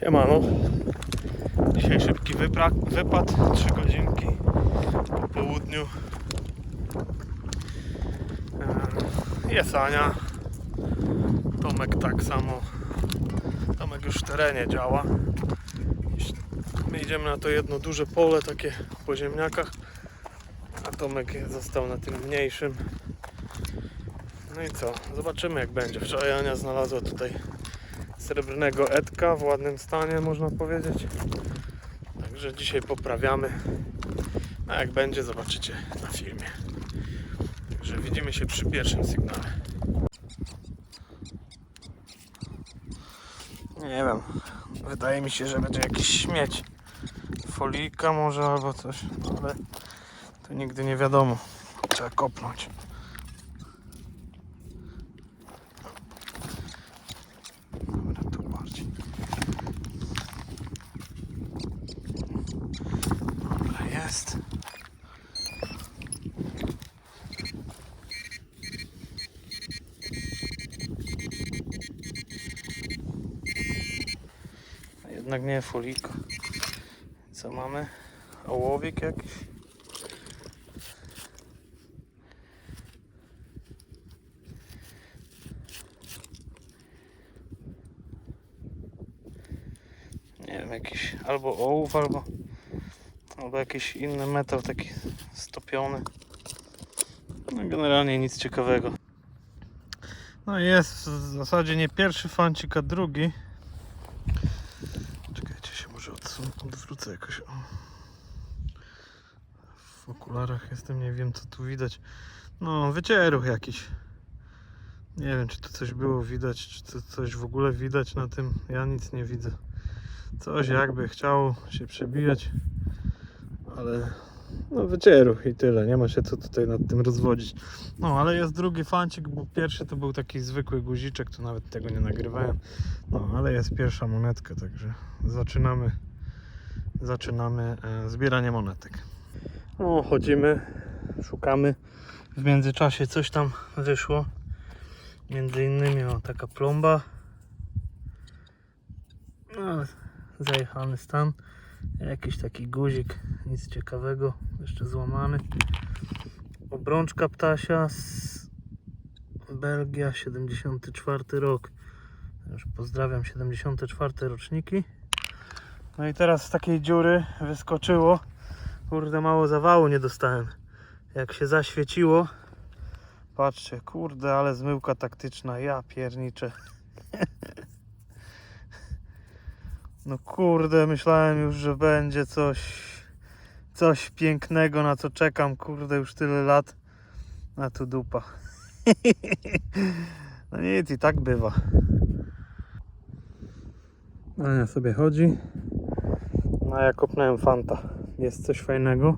Siemano. Dzisiaj szybki wypra- wypad, 3 godzinki po południu. Eee, Jest Ania. Tomek tak samo. Tomek już w terenie działa. My idziemy na to jedno duże pole, takie po ziemniakach. A Tomek został na tym mniejszym. No i co? Zobaczymy jak będzie. Wczoraj Ania znalazła tutaj srebrnego Edka w ładnym stanie, można powiedzieć. Także dzisiaj poprawiamy. A jak będzie, zobaczycie na filmie. Także widzimy się przy pierwszym sygnale. Nie wiem. Wydaje mi się, że będzie jakiś śmieć. Folika może albo coś, ale to nigdy nie wiadomo. Trzeba kopnąć. Dobra, tu bardziej. Dobra, jest. A Jednak nie foliko. Co mamy? Ołowik jakiś? nie wiem, jakiś albo ołów, albo, albo jakiś inny metal taki stopiony. No generalnie nic ciekawego. No jest w zasadzie nie pierwszy fancik, a drugi. Czekajcie się, może odsun- odwrócę jakoś. O. W okularach jestem, nie wiem co tu widać. No, wycieruch jakiś. Nie wiem, czy tu coś było widać, czy tu coś w ogóle widać na tym. Ja nic nie widzę coś jakby chciało się przebijać, ale no wycieruch i tyle, nie ma się co tutaj nad tym rozwodzić. No ale jest drugi fancik, bo pierwszy to był taki zwykły guziczek, to nawet tego nie nagrywałem. No ale jest pierwsza monetka, także zaczynamy zaczynamy e, zbieranie monetek. No chodzimy, szukamy. W międzyczasie coś tam wyszło. Między innymi o taka plomba. No zajechany stan. Jakiś taki guzik, nic ciekawego, jeszcze złamany. Obrączka ptasia z Belgia, 74 rok. Już pozdrawiam 74 roczniki. No i teraz z takiej dziury wyskoczyło. Kurde, mało zawału nie dostałem. Jak się zaświeciło. Patrzcie, kurde, ale zmyłka taktyczna. Ja pierniczę. No kurde, myślałem już, że będzie coś, coś pięknego, na co czekam, kurde, już tyle lat, a tu dupa. No nic, i tak bywa. Ania sobie chodzi, no ja kopnąłem fanta. Jest coś fajnego,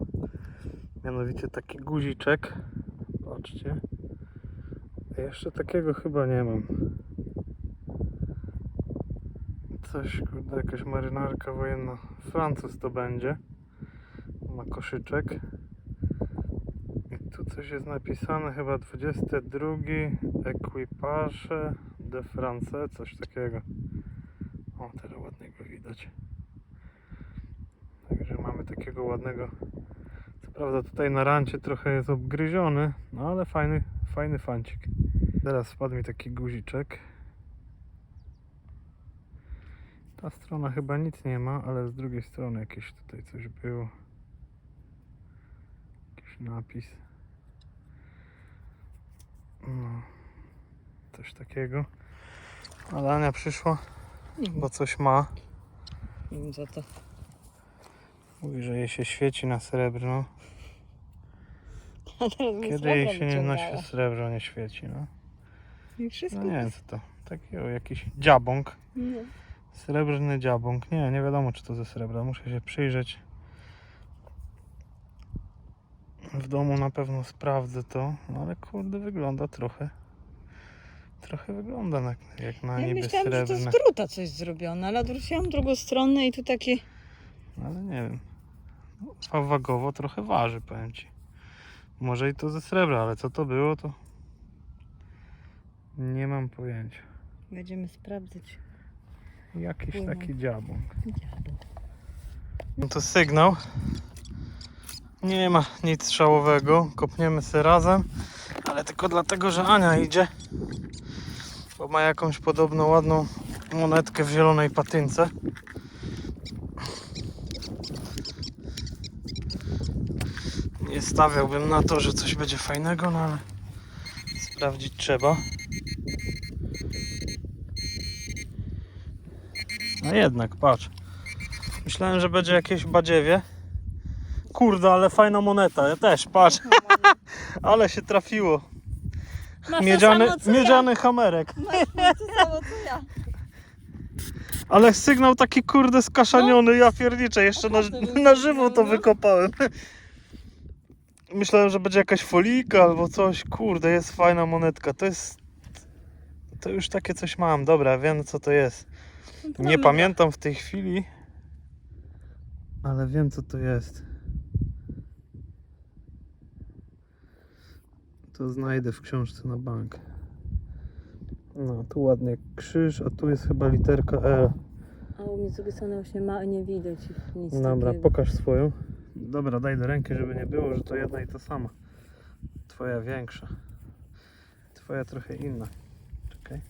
mianowicie taki guziczek, patrzcie. Jeszcze takiego chyba nie mam. Coś, kurde, jakaś marynarka wojenna. Francuz to będzie. Ma koszyczek. I tu coś jest napisane, chyba 22 Equipage de France, coś takiego. O, teraz ładnego widać. Takiego ładnego. Co prawda tutaj na rancie trochę jest obgryziony, no ale fajny, fajny fancik. Teraz spadł mi taki guziczek. Ta strona chyba nic nie ma, ale z drugiej strony jakieś tutaj coś było. Jakiś napis. No, coś takiego. Ale Ania przyszła, bo coś ma. Za to. Mówi, że jej się świeci na srebrno. Kiedy jej się nie nosi srebro, nie świeci, no. I wszystko. No nie wiem co to. Taki o, jakiś dziabąk. No. Srebrny dziabąk. Nie, nie wiadomo czy to ze srebra. Muszę się przyjrzeć. W domu na pewno sprawdzę to, no ale kurde wygląda trochę. Trochę wygląda na, jak na Ja niby myślałam, że to z srebrne. druta coś zrobione, ale odwróciłam drugą stronę i tu takie... Ale nie wiem. A wagowo trochę waży, powiem ci. Może i to ze srebra, ale co to było, to nie mam pojęcia. Będziemy sprawdzać. Jakiś Płyną. taki dziabąk. No to sygnał. Nie ma nic szałowego. Kopniemy sobie razem. Ale tylko dlatego, że Ania idzie. Bo ma jakąś podobną ładną monetkę w zielonej patynce. Nie stawiałbym na to, że coś będzie fajnego, no ale sprawdzić trzeba. No jednak, patrz. Myślałem, że będzie jakieś badziewie. Kurde, ale fajna moneta. Ja też, patrz. ale się trafiło. Masz Miedziany, to samo, co miedziany hamerek. Masz to samo co ja. Ale sygnał taki kurde skaszaniony, ja pierniczę. Jeszcze na, na żywo to no. wykopałem. Myślałem, że będzie jakaś folika albo coś. Kurde, jest fajna monetka. To jest... To już takie coś mam. Dobra, wiem co to jest. Nie Naprawdę. pamiętam w tej chwili, ale wiem co to jest. To znajdę w książce na bank. No, tu ładnie krzyż, a tu jest chyba literka L. A u mnie z drugiej strony właśnie ma nie widać nic Dobra, takiego. pokaż swoją. Dobra, daj do ręki, żeby nie było, że to jedna i ta sama. Twoja większa. Twoja trochę inna. Czekaj.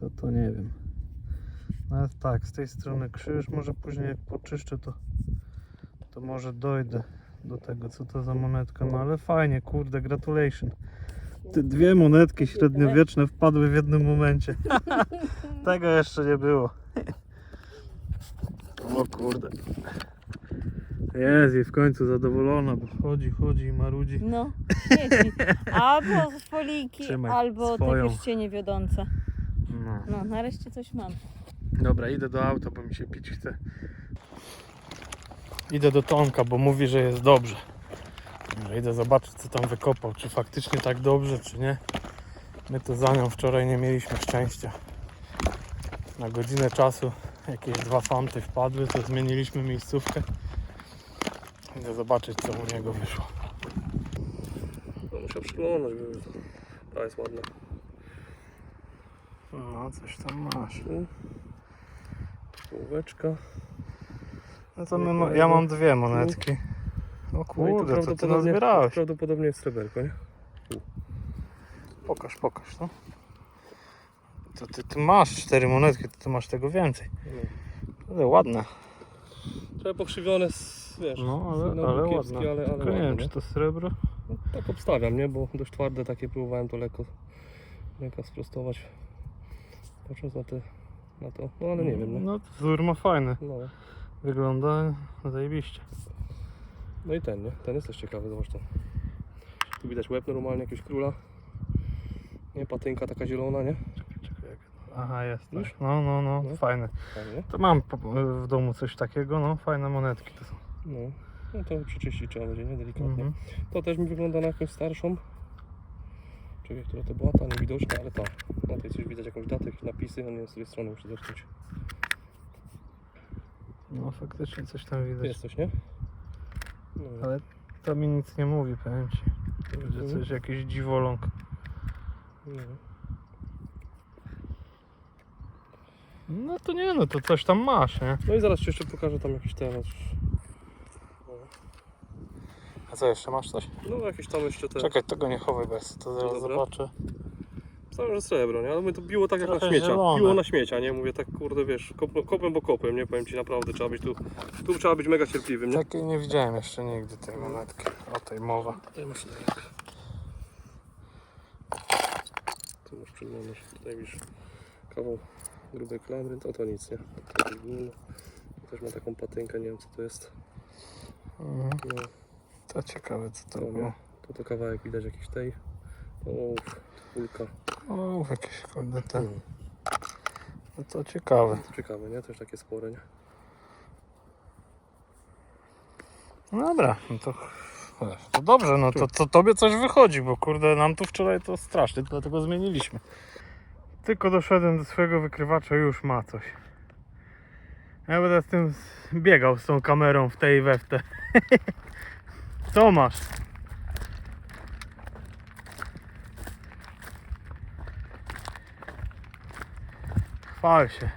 To to nie wiem. No tak, z tej strony krzyż, może później jak poczyszczę to to może dojdę do tego co to za monetka, no ale fajnie, kurde, gratulation. Te dwie monetki średniowieczne wpadły w jednym momencie. Tego jeszcze nie było. O kurde. Jest i w końcu zadowolona, bo chodzi, chodzi i marudzi. No. Albo z foliki, Trzymaj albo swoją. te pierścienie wiodące. No. No, nareszcie coś mam. Dobra, idę do auta, bo mi się pić chce. Idę do Tomka, bo mówi, że jest dobrze. Idę zobaczyć, co tam wykopał. Czy faktycznie tak dobrze, czy nie. My to za nią wczoraj nie mieliśmy szczęścia. Na godzinę czasu jakieś dwa fanty wpadły, to zmieniliśmy miejscówkę. Idę zobaczyć, co u niego wyszło. No, muszę przyglądać, bo ta jest ładna. No, coś tam masz. Półeczka. No to my, ma- ja mam dwie monetki. O No kurde, co ty nazbierałeś? Prawdopodobnie jest sreberko, nie? Pokaż, pokaż, no. To ty, ty masz cztery monetki, to ty masz tego więcej. No. Ale ładne. Trochę pokrzywione, z, wiesz, No, ale, sygnał ale ładne. ale, ale Tylko nie ładne, wiem, nie? czy to srebro. No, tak obstawiam, nie? Bo dość twarde takie próbowałem to lekko, lekko sprostować. Patrząc na, te, na to, no ale nie wiem, nie? No, wzór ma fajny. No. Wygląda zajebiście. no i ten, nie? Ten jest też ciekawy, zobacz to. Tu widać łeb normalnie, jakiegoś króla. Nie, patynka taka zielona, nie? Aha, jest. Już? Tak. No, no, no, No. fajne. Fajnie, nie? To mam w domu coś takiego, no, fajne monetki to są. No. No to przeczyścić trzeba będzie, nie? Delikatnie. Mhm. To też mi wygląda na jakąś starszą. Czekaj, która to była, ta niewidoczna, ale ta. Na tej coś widać jakąś datę, jakieś napisy, no nie wiem z której strony muszę zacząć. No, faktycznie coś tam widać. Jest coś, nie? No, Ale to mi nic nie mówi, powiem ci. Że Mhm. coś, jakiś dziwoląg. no. No to nie, no to coś tam masz, nie? no i zaraz ci jeszcze pokażę tam jakiś temat. A co, jeszcze masz coś? No jakieś tam jeszcze te. Czekaj, tego nie chowaj, sobie to zaraz Dobra. zobaczę. Myślałem, że srebro, nie? Ale mnie to biło tak jak Trochę na śmiecia. zielone. Biło na śmiecia, nie? Mówię tak, kurde, wiesz, kop, kopem bo kopem, nie? Powiem ci naprawdę, trzeba być tu. Tu trzeba być mega cierpliwym, nie? Takiej nie widziałem jeszcze nigdy tej monetki. O tej mowa. Tutaj masz tak. Tu masz przyglądasz, tutaj widzisz kawał grubej klamry, to to nic, nie? Też ma taką patynkę, nie wiem co to jest. Mhm. No, To ciekawe co to To było. to to kawałek widać jakiś tej. O, kulka. O, jakieś kurde te. No, No to ciekawe. to ciekawe, nie? Też takie spore, nie? No dobra, no to, to dobrze, no to, to tobie coś wychodzi, bo kurde nam tu wczoraj to strasznie, dlatego zmieniliśmy. Tylko doszedłem do swojego wykrywacza już ma coś. Ja będę z tym biegał z tą kamerą w tej i we w te. Co masz? Chwal się.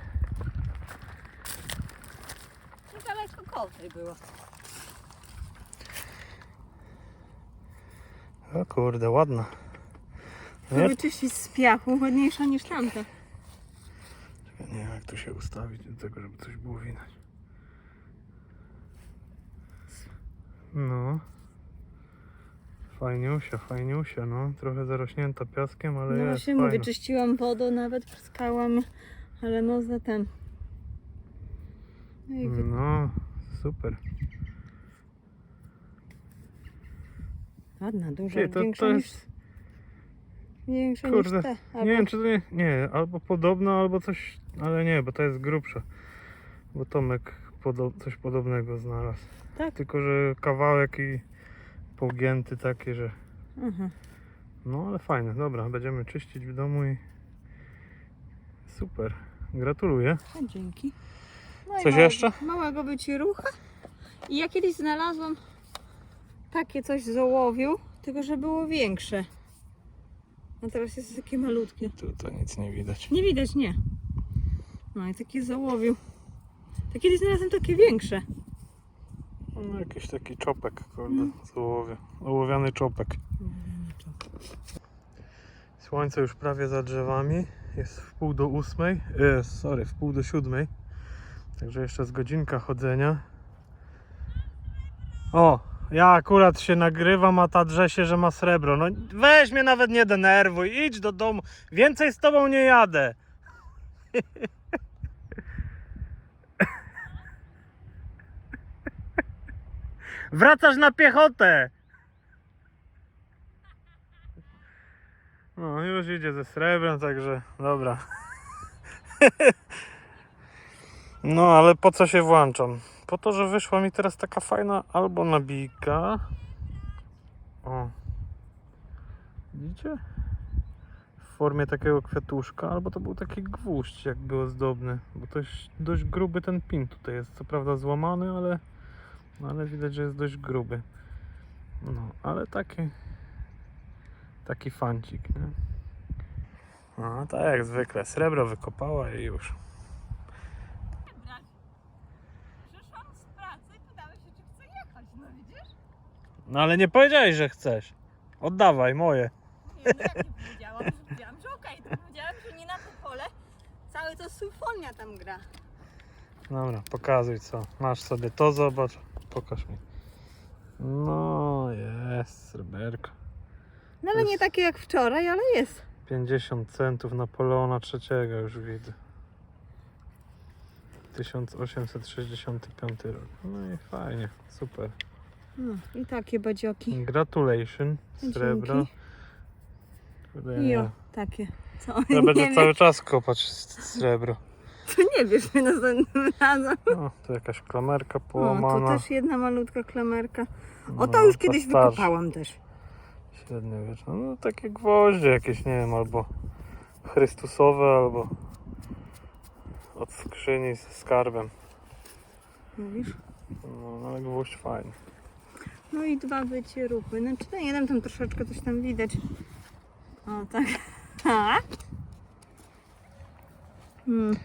Niedaleko kołcej było. O kurde, ładna. To wyczyścić z piachu, ładniejsza niż tamta. Czekaj, Nie wiem jak tu się ustawić do tego, żeby coś było widać. No. Fajniusia, fajniusia, no. Trochę zarośnięta piaskiem, ale No jest właśnie fajna. mówię, czyściłam wodą, nawet pryskałam, ale no za ten. No i wy- No, super. Ładna, duża, Ty, to- większa to niż... jest- Większa Kurde, niż te. Albo... Nie wiem czy to nie, nie, albo podobna, albo coś, ale nie, bo to jest grubsza. Bo Tomek podo, coś podobnego znalazł. Tak? Tylko, że kawałek i pogięty taki, że Aha. no ale fajne, dobra, będziemy czyścić w domu i super, gratuluję. A, dzięki. No Coś małego- jeszcze? Małego by ci rucha. I ja kiedyś znalazłam takie coś z ołowiu, tylko że było większe. A teraz jest takie malutkie. Tu to nic nie widać. Nie widać, nie. No i takie z ołowiu. To kiedyś znalazłam takie większe. No, jakiś taki czopek, kurde, ołowia. Ołowiany czopek. Słońce już prawie za drzewami. Jest w pół do ósmej. E, sorry, w pół do siódmej. Także jeszcze z godzinka chodzenia. O, ja akurat się nagrywam, a ta drze się, że ma srebro. No weź mnie nawet nie denerwuj, idź do domu. Więcej z tobą nie jadę. Wracasz na piechotę. No, już idzie ze srebrem, także dobra. No, ale po co się włączam? Po to, że wyszła mi teraz taka fajna albo nabijka. O. Widzicie? W formie takiego kwiatuszka, albo to był taki gwóźdź jakby ozdobny, bo to jest dość gruby ten pin tutaj jest. Co prawda złamany, ale, ale widać, że jest dość gruby. No, ale taki taki fancik, nie? No, tak jak zwykle, srebro wykopała i już. Przyszłam z pracy i pytałeś się, czy chcę jechać. No widzisz? No ale nie powiedziałeś, że chcesz. Oddawaj moje. Nie, no jak nie powiedziałam, że powiedziałam, że okej, to powiedziałam, że nie na to pole. Całe to symfonia tam gra. Dobra, pokazuj co. Masz sobie to, zobacz. Pokaż mi. No, jest sreberko. No ale Jest- nie takie jak wczoraj, ale jest. 50 centów Napoleona III już widzę. 1865 rok. No i fajnie, super. No i takie badzioki. Gratulation, srebro. Dzięki. Jo, takie. Co? Ja będę nie cały wiem, czas kopać srebro. to nie wiesz mnie następnym razem. O, tu jakaś klamerka O, tu połamana. też jedna malutka klamerka. O, No, to już ta kiedyś starsza. wykopałam też. Średniowieczne. No takie gwoździe jakieś, nie wiem, albo chrystusowe, albo od skrzyni z skarbem. Mówisz? No, no ale gwóźdź fajny. No i dwa bycie ruchy. Znaczy ten jeden tam troszeczkę coś tam widać. O, tak. Tak. Hmm.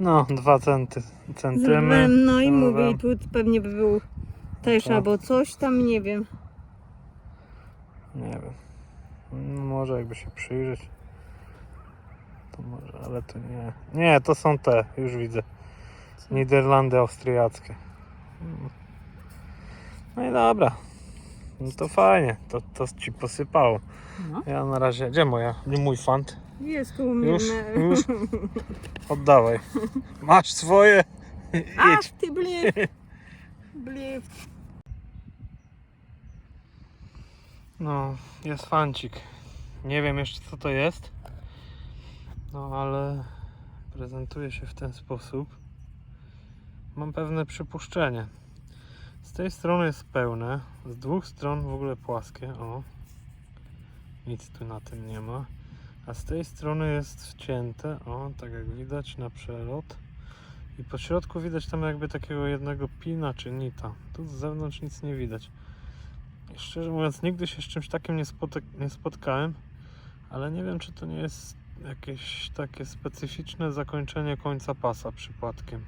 No, dwa centy, centymy. No i mówię, i tu pewnie by był też Tak. albo coś tam, nie wiem. Nie wiem. No, może jakby się przyjrzeć. To może, ale to nie. Nie, to są te, już widzę. Niderlandy austriackie. No i dobra. No to fajnie, to, to ci posypało. No. Ja na razie, gdzie moja? Nie mój fant. Jest tu u mnie. Już, już. Oddawaj. Masz swoje. Ach, Idź. ty bliw. Bliw. No, jest fancik. Nie wiem jeszcze co to jest. No ale prezentuje się w ten sposób. Mam pewne przypuszczenie. Z tej strony jest pełne, z dwóch stron w ogóle płaskie. O. Nic tu na tym nie ma. A z tej strony jest wcięte, o, tak jak widać na przelot. I po środku widać tam jakby takiego jednego pina czy nita. Tu z zewnątrz nic nie widać. I szczerze mówiąc, nigdy się z czymś takim nie, nie spotkałem, ale nie wiem, czy to nie jest jakieś takie specyficzne zakończenie końca pasa przypadkiem.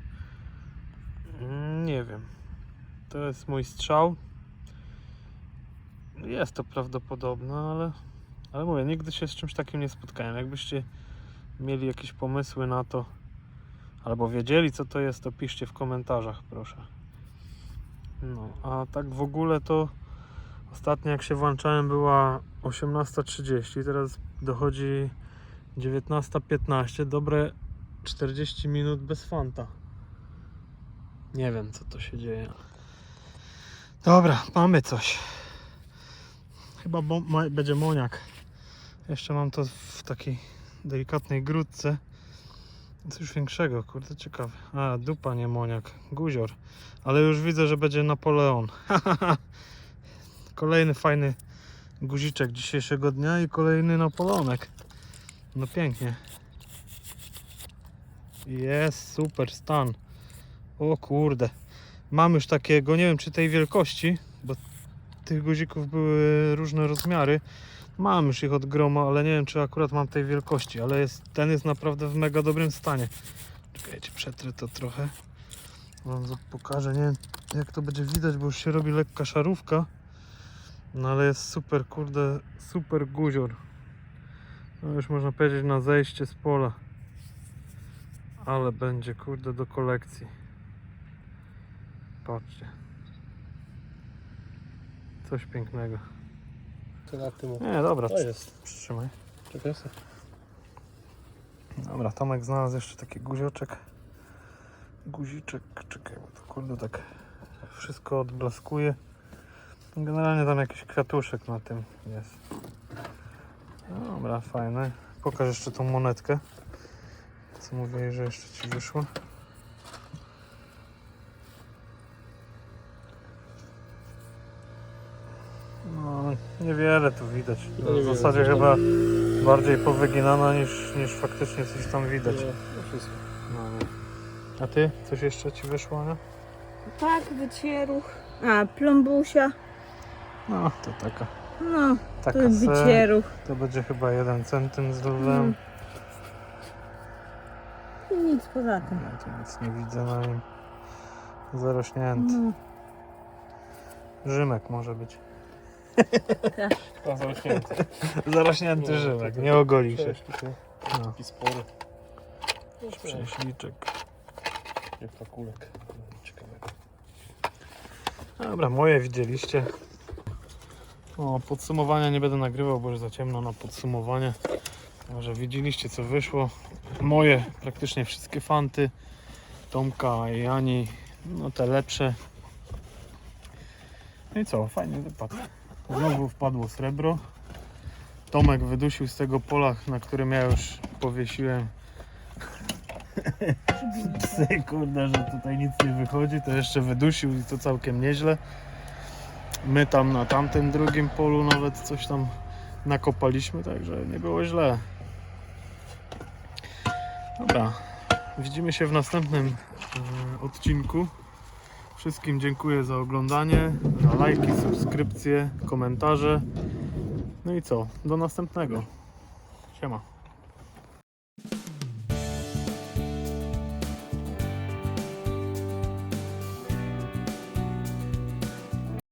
Mm, Nie wiem. To jest mój strzał. Jest to prawdopodobne, ale, ale mówię, nigdy się z czymś takim nie spotkałem. Jakbyście mieli jakieś pomysły na to, albo wiedzieli co to jest, to piszcie w komentarzach, proszę. No, a tak w ogóle to ostatnio jak się włączałem była 18.30, teraz dochodzi 19.15, dobre 40 minut bez fanta. Nie wiem co to się dzieje. Dobra, mamy coś. Chyba bo, ma, będzie moniak. Jeszcze mam to w takiej delikatnej grudce. Coś większego, kurde ciekawe. A, dupa nie moniak, guzior. Ale już widzę, że będzie Napoleon. Kolejny fajny guziczek dzisiejszego dnia i kolejny Napoleonek. No pięknie. Jest super stan. O kurde. Mam już takiego, nie wiem czy tej wielkości, bo tych guzików były różne rozmiary. Mam już ich od groma, ale nie wiem czy akurat mam tej wielkości, ale jest, ten jest naprawdę w mega dobrym stanie. Czekajcie, przetrę to trochę. Wam pokażę, nie wiem jak to będzie widać, bo już się robi lekka szarówka. No ale jest super, kurde, super guzior. No już można powiedzieć na zejście z pola. Ale będzie, kurde, do kolekcji. Patrzcie. Coś pięknego. To na tym. Nie, dobra, To jest. przytrzymaj. Czekaj sobie. Dobra, Tomek znalazł jeszcze taki guzioczek. Guziczek, czekaj, bo to kurde tak wszystko odblaskuje. Generalnie tam jakiś kwiatuszek na tym jest. Dobra, fajne. Pokaż jeszcze tą monetkę. Co mówiłeś, że jeszcze ci wyszło. No, niewiele tu widać. No, w niewiele, zasadzie chyba bardziej powyginana niż, niż faktycznie coś tam widać. No, no wszystko. No, nie. A ty? Coś jeszcze ci wyszło, nie? Tak, wycieruch. A, plombusia. No, to taka. No, Taka to se, wycieruch. to będzie chyba jeden centym z lwem. Mm. I nic poza tym. Ja tu nic nie widzę na nim. Zarośnięty. No, Rzymek może być. A zarośnięty. Zarośnięty No, to- nie ogoli się. No. Taki spory. Prześliczek. Jak fakulek. Ciekawego. Dobra, moje widzieliście. O, podsumowania nie będę nagrywał, bo już za ciemno na podsumowanie. Może widzieliście co wyszło. Moje praktycznie wszystkie fanty. Tomka i Ani, no te lepsze. No i co, fajnie wypadł. Znowu wpadło srebro. Tomek wydusił z tego pola, na którym ja już powiesiłem psy, kurde, że tutaj nic nie wychodzi, to jeszcze wydusił i to całkiem nieźle. My tam na tamtym drugim polu nawet coś tam nakopaliśmy, także nie było źle. Dobra, widzimy się w następnym e, odcinku. Wszystkim dziękuję za oglądanie, za lajki, subskrypcje, komentarze. No i co? Do następnego. Siema.